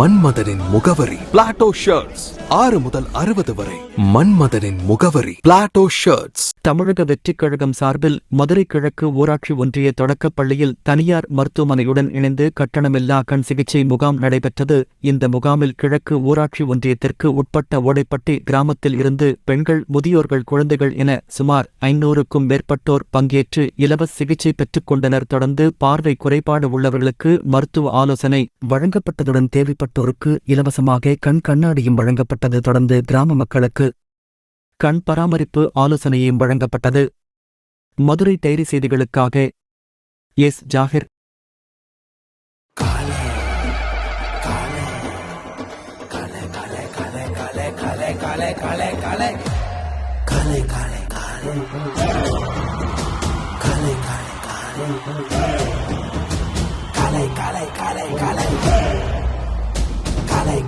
மன்மதனின் முகவரி. Plato shirts ஆறு முதல் அறுபது வரை. மன்மதனின் முகவரி. பிளாட்டோ ஷர்ட்ஸ் தமிழக வெற்றிக் கழகம் சார்பில் மதுரை கிழக்கு ஊராட்சி ஒன்றிய தொடக்கப் பள்ளியில் தனியார் மருத்துவமனையுடன் இணைந்து கட்டணமில்லா கண் சிகிச்சை முகாம் நடைபெற்றது. இந்த முகாமில் கிழக்கு ஊராட்சி ஒன்றியத்திற்கு உட்பட்ட ஓடைப்பட்டி கிராமத்தில் இருந்து பெண்கள் முதியோர்கள் குழந்தைகள் என சுமார் ஐநூறுக்கும் மேற்பட்டோர் பங்கேற்று இலவச சிகிச்சை பெற்றுக் கொண்டனர். தொடர்ந்து பார்வை குறைபாடு உள்ளவர்களுக்கு மருத்துவ ஆலோசனை வழங்கப்பட்டதுடன் தேவைப்பட்ட பாதிக்கப்பட்டோருக்கு இலவசமாக கண் கண்ணாடியும் வழங்கப்பட்டது தொடர்ந்து கிராம மக்களுக்கு கண் பராமரிப்பு ஆலோசனையும் வழங்கப்பட்டது மதுரை டைரி செய்திகளுக்காக S Zakir